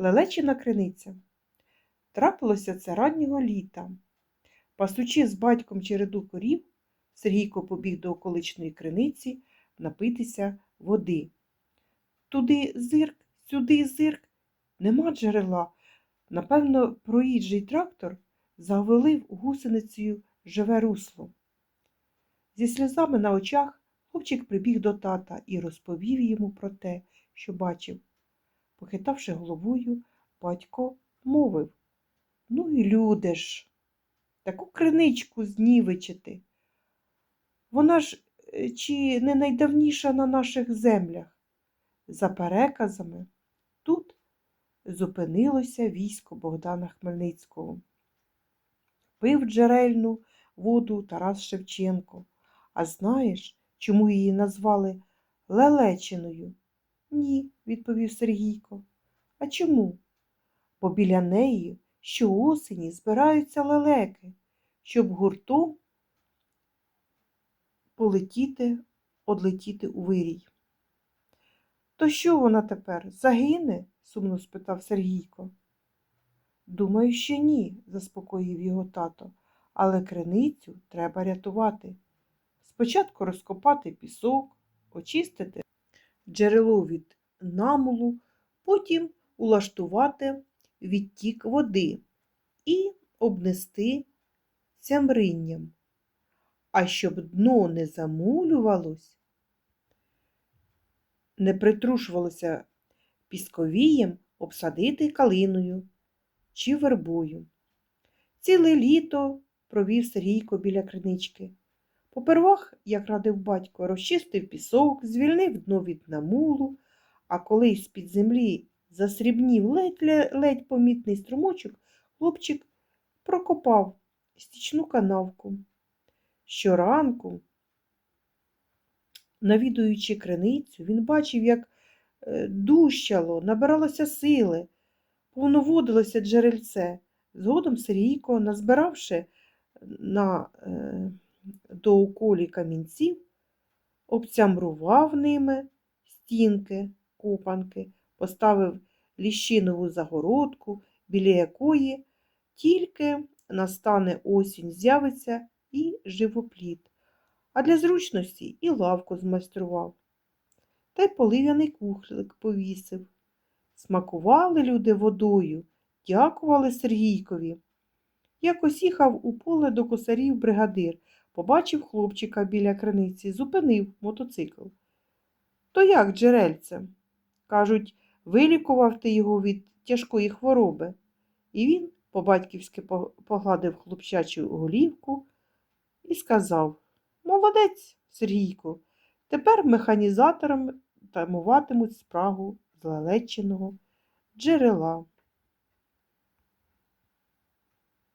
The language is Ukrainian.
Лелечина криниця. Трапилося це раннього літа. Пасучи з батьком череду корів, Сергійко побіг до околичної криниці напитися води. Туди зирк, сюди зирк, нема джерела. Напевно, проїжджий трактор завелив гусеницею живе русло. Зі сльозами на очах хлопчик прибіг до тата і розповів йому про те, що бачив. Похитавши головою, батько мовив Ну і люди ж, таку криничку знівечити. Вона ж е, чи не найдавніша на наших землях. За переказами, тут зупинилося військо Богдана Хмельницького. Пив джерельну воду Тарас Шевченко. А знаєш, чому її назвали Лелечиною? Ні, відповів Сергійко. А чому? Бо біля неї щоосені збираються лелеки, щоб гуртом полетіти, одлетіти у вирій. То що вона тепер загине? сумно спитав Сергійко. Думаю, що ні, заспокоїв його тато, але криницю треба рятувати. Спочатку розкопати пісок, очистити джерело від намулу, потім улаштувати відтік води і обнести цямринням. А щоб дно не замулювалось, не притрушувалося пісковієм, обсадити калиною чи вербою. Ціле літо провів Сергійко біля кринички. Попервах, як радив батько, розчистив пісок, звільнив дно від намулу, а коли з-під землі засрібнів ледь, ледь помітний струмочок, хлопчик прокопав стічну канавку. Щоранку, навідуючи криницю, він бачив, як е, дущало, набиралося сили, повноводилося джерельце. Згодом Сергійко, назбиравши на е, дооколі камінців, обцямрував ними стінки, копанки, поставив ліщинову загородку, біля якої тільки настане осінь з'явиться і живопліт, а для зручності і лавку змайстрував. Та й полив'яний кухлик повісив. Смакували люди водою, дякували Сергійкові. Якось їхав у поле до косарів бригадир, побачив хлопчика біля криниці, зупинив мотоцикл. То як, джерельце? Кажуть, вилікував ти його від тяжкої хвороби. І він по-батьківськи погладив хлопчачу голівку і сказав Молодець, Сергійко, тепер механізатором тамуватимуть спрагу з лелеченого джерела.